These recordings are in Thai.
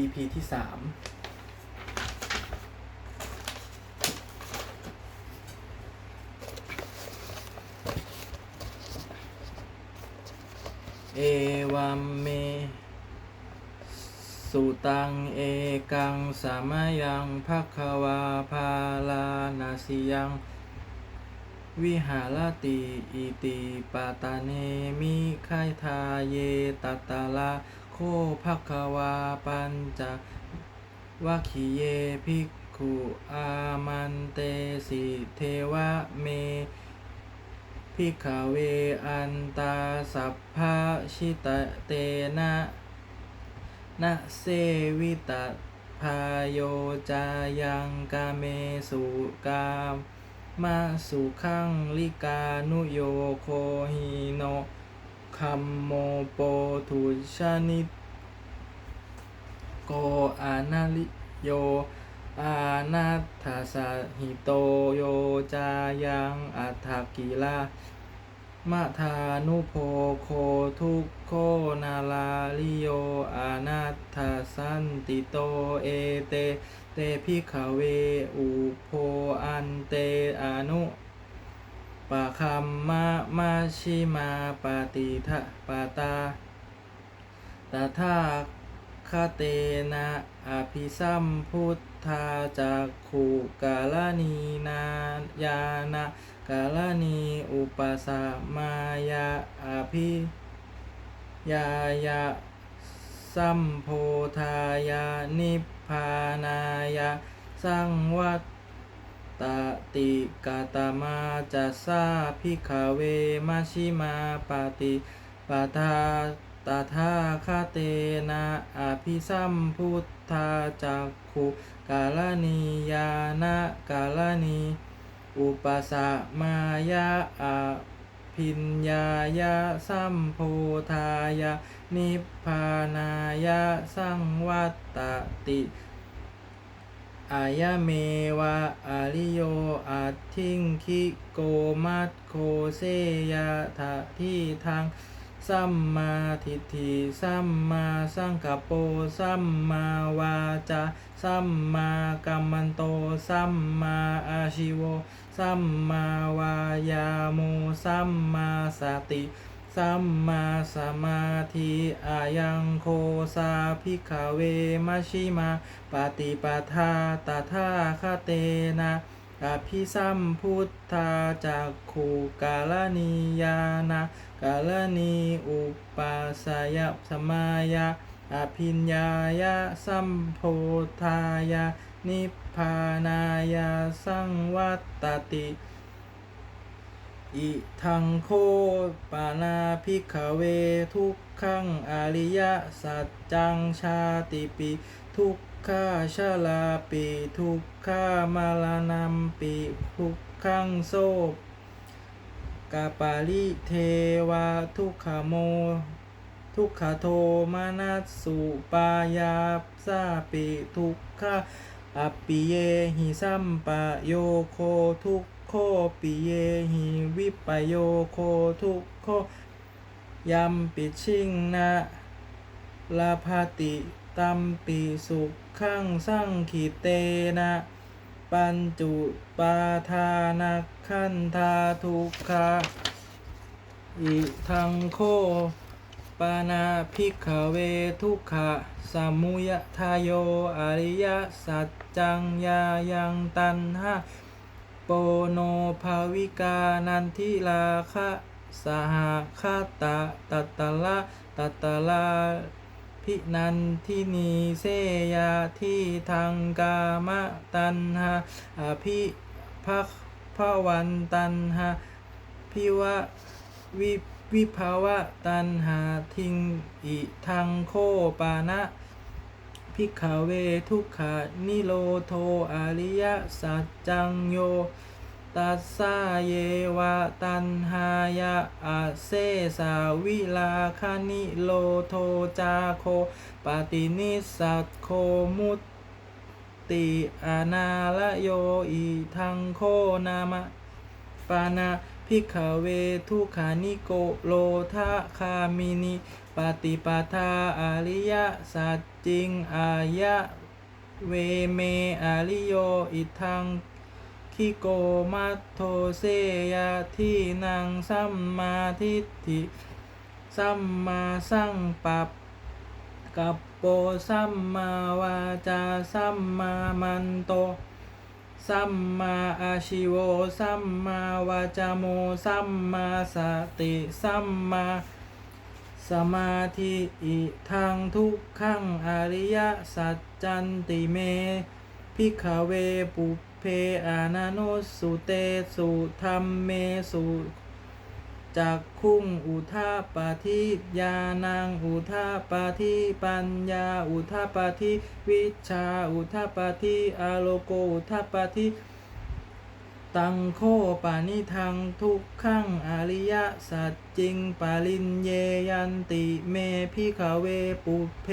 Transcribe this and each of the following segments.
EP ที่สามเอวัมเม สุตังเอกังสามายังภควาภาลานาสิยัง วิหารติอิติปาตาเนมิไคทาเยตัตตาลา โคภควาปัญจวัคคีเยภิกขุอามันเตสิเทวะเมพิกขเวอันตาสัพพะชิตเตนะนะเสวิตะพาโยจายังกาเมสุกามมาสุขังลิกานุโยโคหิโน คัมโมโปทุชนิโกอานาลิโย อานาถาสหิโตโยจายังอัฏฐกิลามะทานุโพโคทุกโคนาลาลิโยอานาถาสันติโตเอเต เตพิขเวอุโพอันเตอนุ ปะคัมมะมาชิมาปฏิทะปาตาตถาคเตนะอภิสัมพุทธาจักขุกาลนีนายานะกาลนีอุปสมายาอภิยายาสัมโพธายานิพพานายาสังวัต ตติกาตามาจัสาพิขเวมาชิมาปฏิปทาตถาคาเตนะอภิสัมพุทธาจักขุกาลนียานะกาลนีอุปสมายาอภิญญายาสัมโพธายานิพพานายาสังวัตติ อายะเมวะอาริโยอาทิงคิโกมัตโคเซยะทะที่ทางสัมมาทิฏฐิสัมมาสังกัปโปสัมมาวาจาสัมมากัมมันโตสัมมาอาชิโวสัมมาวายาโมสัมมาสติ สัมมาสมาธิอายังโคสาภิกขเวมัชิมาปฏิปทาตถาคเตนะอภิสัมพุทธาจากขูกาลนียานะกาลนีอุปาสยสมายาอภิญญายาสัมโพธายานิพพานายาสังวัตติ อิทังโคปานาภิกเวทุกขังอริยสัจจังชาติปิทุกขาชาลาปิทุกขามาลานัมปิทุกขังโซกาปาลิเทวาทุกขโม ทุกขโทมานัสสุปายาสาปิทุกขาอปปิเยหิสัมปะโยโคทุก โคปิเยหิวิปโยโคทุกโคยัมปิชิงนะลาภาติตัมปิสุขขังสังขิเตนะ ปัญจุปาทานักขันธาทุกขาอิทังโคปานาภิกขเวทุกขะสมุยทายโยอริยสัจจังยายังตันหะ โปโนภาวิกานันทิลาคะสหคาตะตัตตะละตัตตะละพินันทินีเสยาที่ทางกามะตันหะอภิภักภวันตันหะพิวะวิวิภาวะตันหาทิงอิทังโคปานะ พิกขเวทุกขานิโรโทอริยสัจจังโยตัสสาเยวะตันหายะอาเซสาวิลาคานิโลโทจาโคปาตินิสัตโคมุตติอานาละโยอีทังโคนามะปานาพิกขเวทุกขานิโกโลทะคามินิ ปฏิปทาอริยสัจจริงอายะเวเมอริโยอิทังคิโกมัตโทเสยะที่นังสัมมาทิฏฐิสัมมาสังปัปกับโปสัมมาวาจาสัมมามันโตสัมมาอาชิโวสัมมาวาจาโมสัมมาสติสัมมา สมาธิอิทังทุกขังอริยสัจจันติเมพิกขเวปุเพอานาโนสุเตสุธรรมเมสุจักคุงอุทาปาทิยานังอุทาปาทิปัญญาอุทาปาทิวิชาอุทาปาทิอาโลโกอุทาปาทิ ตังโคปานิทังทุกขังอริยสัจจริงปาลินเยยันติเมพิขเวปุเพ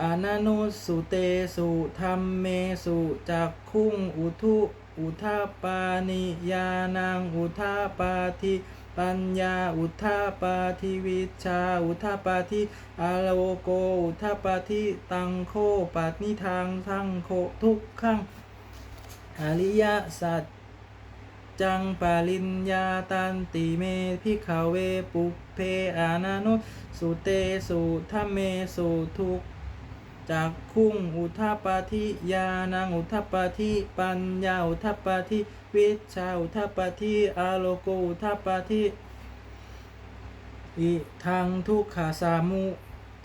อานานุสุเตสุธรรมเมสุจักคุ้งอุทุอุทาปานิยานังอุทาปาทิปัญญาอุทาปาทิวิชาอุทาปาทิอาโลโกอุทาปาทิตังโคปันิทางทังโคทุกขัง อริยสัจจังปาลินยาตันติเมพิขเวปุเพอานานุสุเตสุธรรมเมสุทุกจากคุ้งอุทปาทิยานังอุทปาทิปัญญาอุทปาทิวิชาอุทปาทิอาโลโกอุทปาทิอิทังทุกขาสามุ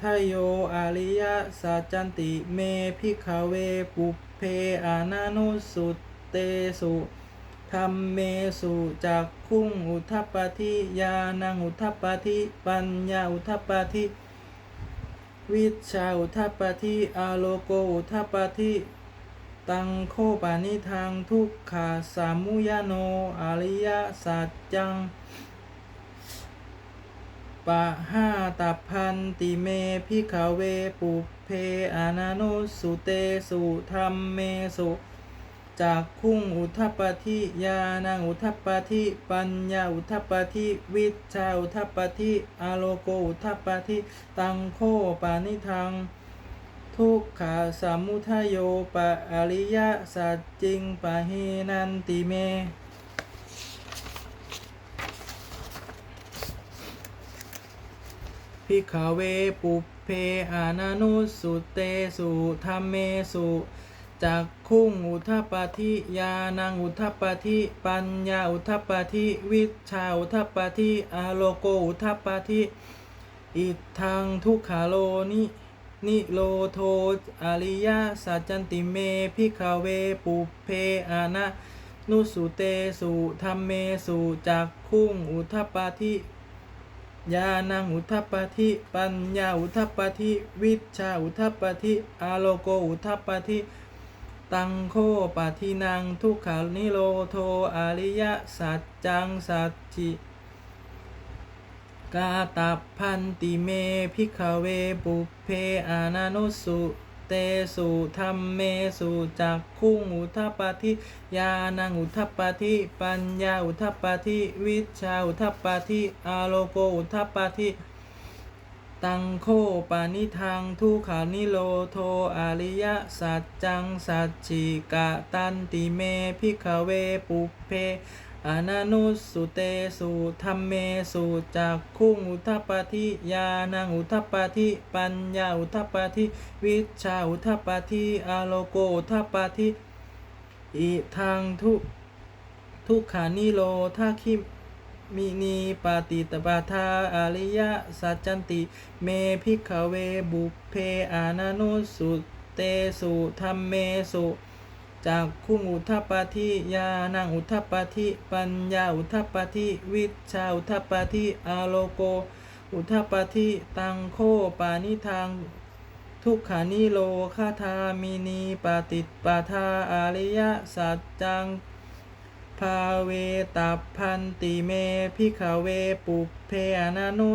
ทโยอริยสัจจันติเมพิขเวปุเพอานานุสุตเตสุธรรมเมสุจากคุ้งอุทัปาทิยานังอุทัปาทิปัญญาอุทัปาทิวิชาอุทัปปะทิอาโลโกอุทัปปะทิตังโคปานิทางทุกขาสามุยโนอริยสัจจัง ปะห้าตับพันติเมพิขเวปุเพอานานุสุเตสุธรรมเมสุจากคุ้งอุทัปปะทิยานังอุทัปปิปัญญาอุทัปปิวิชาอุทัปปิอโลโกอุทัปปิตังโคปานิทัง ทุกขาสามุทโยปะอริยสัจจริงปะเฮนันติเม พิขเวปุเพอานานุสุเตสุธรรมเมสุจากคุ้งอุทัปาทิยานังอุทัปาทิปัญญาอุทัปาทิวิชาอุทัปาทิอาโลโกอุทัปาทิอิทังทุกขาโลนินิโลโทอริยาสัจจันติเมพิขเวปุเพอานะนุสุเตสุธรรมเมสุจากคุ้งอุทัปาทิ ยานังอุทัปปาทิปัญญาอุทัปปาทิวิชาอุทัปปาทิอาโลโกอุทัปปาทิตังโคปาทินังทุกขานิโรโทอริยสัจจังสัจจิกาตับพันติเมพิกเวปุเพอานานุสุ เตสุธรรมเมสุจักคุ้งอุทัปปาทิยานังอุทัปปาทิปัญญาอุทัปปาทิวิชาอุทัปปาทิอาโลโกอุทัปปาทิตังโคปานิทังทุขานิโรโทอริยสัจจังสัจจิกะตันติเมพิขเวปุเพ อานานุสุเตสุธรรมเมสุจักคุงอุทัปปาทิยานังอุทัปปาทิปัญญาอุทัปปาทิวิชาอุทัปปาทิอาโลโกอุทัปปาทิอิทังทุทุกขานิโรทาคิมินีปาติตปาทาอริยสัจจันติ เมพิขเวบุเพอานานุสุเตสุธรรมเมสุ จากคุงอุทัปปาทิยานังอุทัปปาทิปัญญาอุทัปปาทิวิชาอุทัปปาทิอาโลโก อุทัปปาทิตังโคปานิทางทุกขานิโลคาทามินีปาติปาทาอาริยสัจจังภาเวตับพันติเมพิขเวปุเพอนานุ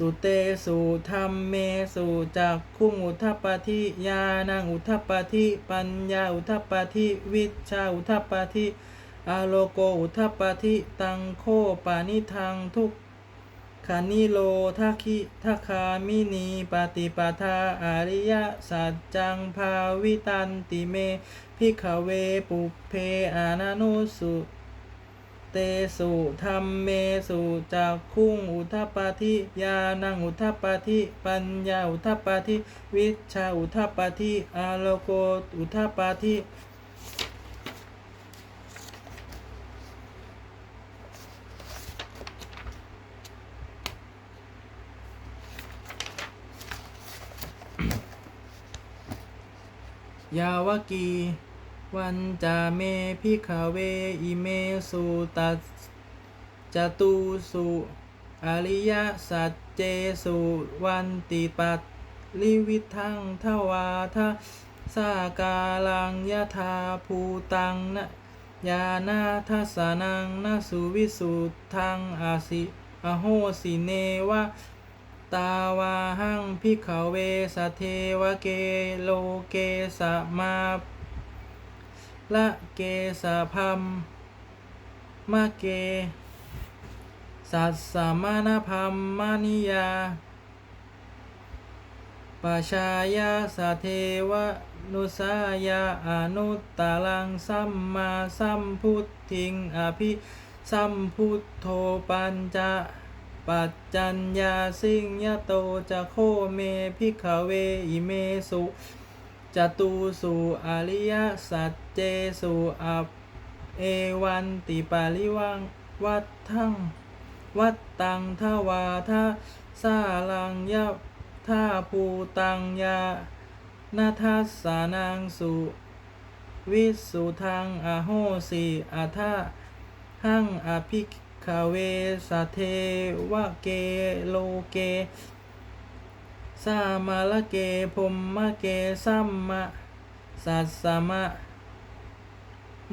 สุเตสุธรรมเมสุจากคุงอุทัปปาทิยานังอุทัปปทิปัญญาอุทัปปทิวิชาอุทัปปทิอาโลโกอุทัปปะทิตังโคปานิทังทุกขานิโลทักขิทักขามินีปฏิปทาอริยสัจจังภาวิตันติเมพิขเวปุเพอานานุสุ เตสุธรรมเมสุจักคุ้งอุทัปปาทิยานังอุทัปปาทิปัญญาอุทัปปาทิวิชาอุทัปปาทิอาโลโกอุทัปปาทิยาวกี วันจาเมพิขเวอิเมสุตัสจตุสุอริยสัจเจสุวันติปัตลิวิทังทวาทะสากาลังยะธาภูตังนะยานาทัสนังนาสุวิสุทังอาสิอโหสิเนวะตาวาหังพิขเวสเทวเกโลเกสมา ละเกสะพัมมะเก สัสสมานะพัมมานิยาปชายาสะเทวนุสายาอนุตตลังสัมมาสัมพุทธิงอภิสัมพุทโธปัญจะปัจจัญญาสิงยโตจะโคเมพิขเวอิเมสุจตุสุอริยสัจ เจสุอัปเอวันติปาริวังวัดทั้งวัดตังทวาทะสาลังยะท่าภูตังยานาทัสสานังสุวิสุทังอโหสีอัทาหังอภิกขเวสเทวะเกโลเก สามาละเกพมมะเกสัมมะสัสสะมะ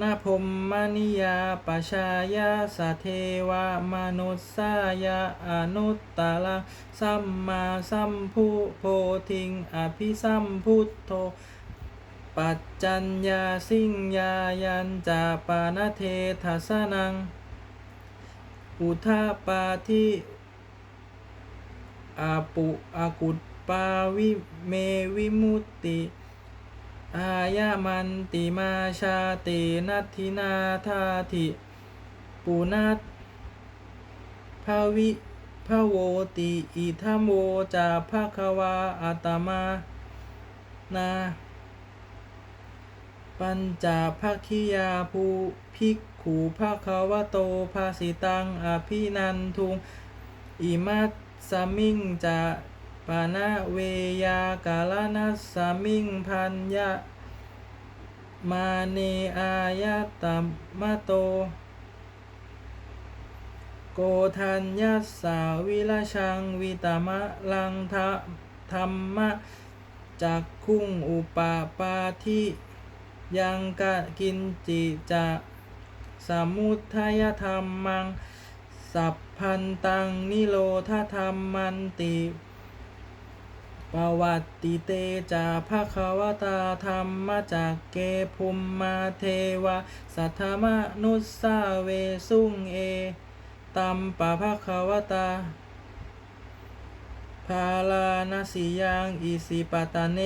นาพมมานิยาปชายาสเทวามนุสสายาอนุตตลังสัมมาสัมพุโพธิง อภิสัมพุทโธ ปัจจัญญาสิงญายันจาปานเททัสนัง อุทาปาทิอาปุอากุตปาวิเมวิมุตติ อายามันติมาชาตินัตถินาธาธิปุนัตภาวิภาโวติอิทัมโวจาภาควาอัตมานาปัญจภาคิยาภูภิกขูภาควโตภาสิตังอภินันทุงอิมัตสมิงจะ ปานะเวยากาลนัสสมิงพันยะ มาเนอายะตัมมะโต โกทัญญสสาวิลชังวิตามะลังทะธรรมะจักคุ้งอุปาปาทิยังกะกินจิจะสมุทัยธรรมัง สัพพันตังนิโรธธรรมันติ ปวัตติเตจาภาควตาธรรมจากเกภุมมาเทวะ สัทธมนุสสาเวสุงเอตัมปะภาควตาภาลานาสิยังอิสิปตาเน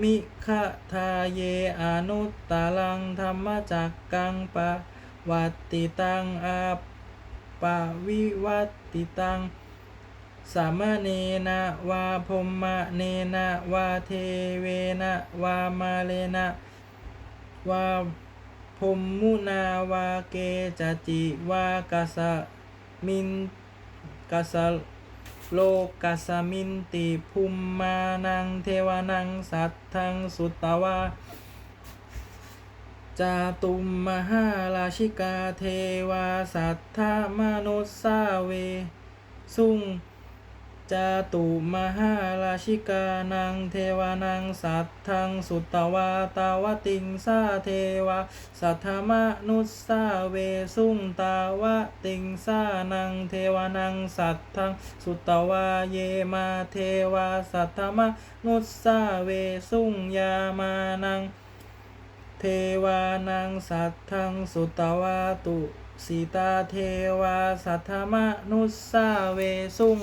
มิขะทาเยอนุตตาลังธรรมจักกังปะวัตติตังอาปะวิวัตติตัง สามเณนะวาพมมะเนนะวาเทเวนะวามาเลนะวาพมมุนาวาเกจจิวากสะมินกสโลกัสมินติภูมมานังเทวานังสัตทังสุตตวาจาตุมมหาราชิกาเทวาสัทธามนุสสาเว สุง จาตุมหาราชิกานังเทวานังสัตทังสุตตวาตาวติงสาเทวาสัทธมนุสสาเวสุงตาวติงสานังเทวานังสัตทังสุตตวาเยมาเทวาสัทธมนุสสาเวสุงยามานังเทวานังสัตทังสุตวาตุสีตาเทวาสัทธมนุสสาเวสุง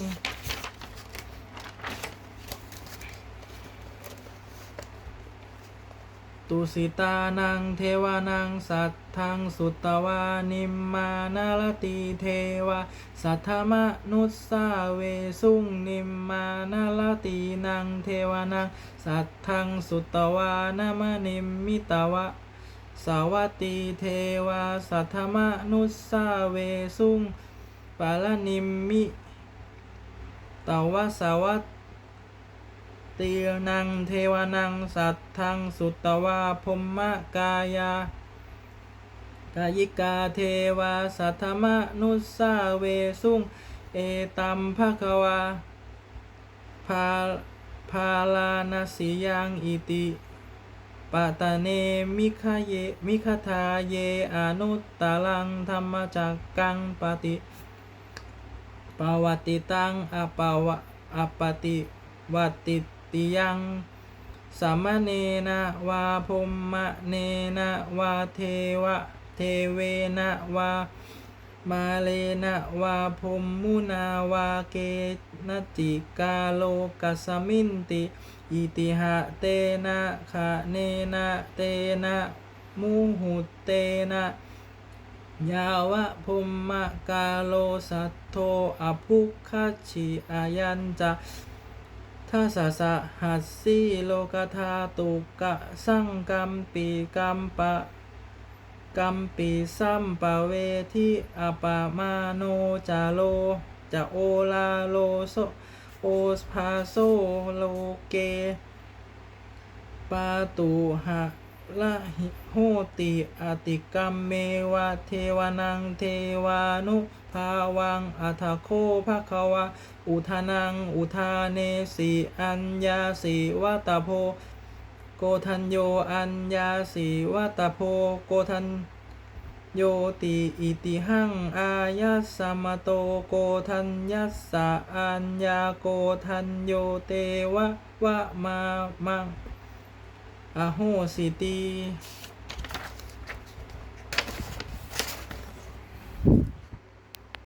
ตุสิตานังเทวานังสัตทังสุตวานิมมานาลติเทวาสัทธมนุสสาเวสุงนิมมานาลตินังเทวานังสัตทังสุตวานามนิมมิตวะสาวัตติเทวาสัทธมนุสสาเวสุงปาลนิมมิตวะสาวัต ตีนังเทวานังสัตทังสุตวาพมมะกายากายิกาเทวาสัทธมนุสาเวสุงเอตัมภะคะวาพาพาลานาสิยังอิติปะตะเนมิคาเยมิคทาเยอนุตตลังธรรมจักกังปฏิปวัติตังอปาวะอปติวัติ ติยังสามเณนะวาพมมะเนนะวาเทวะเทเวนะวามาเลนะวาพมมุนาวาเกนจิกาโลกัสมินติอิติหะเตนะคะเนนะเตนะมุหุเตนะยาวะพุมมะกาโลสัทโทอภุคชชิอายันจะ ทาสสะสะหัสสีโลกธาตุกะสังกัมปีกัมปะกัมปีสัมปะเวทิอปามาโนจาโลจะโอลาโลโซโอสพาโซโลเกปาตุหะ ละหิโหติอติกรรมเมวะเทวานังเทวานุภาวังอัทโคภะคะวะ อุทานัง อุทาเนสีอัญญาสีวัตโพ โกทันโยอัญญาสีวัตโพ โกทันโยติอิติหังอายัสมโตโกทันยัสสะอัญญาโกทันโยเตวะวะมามัง อโหสิตี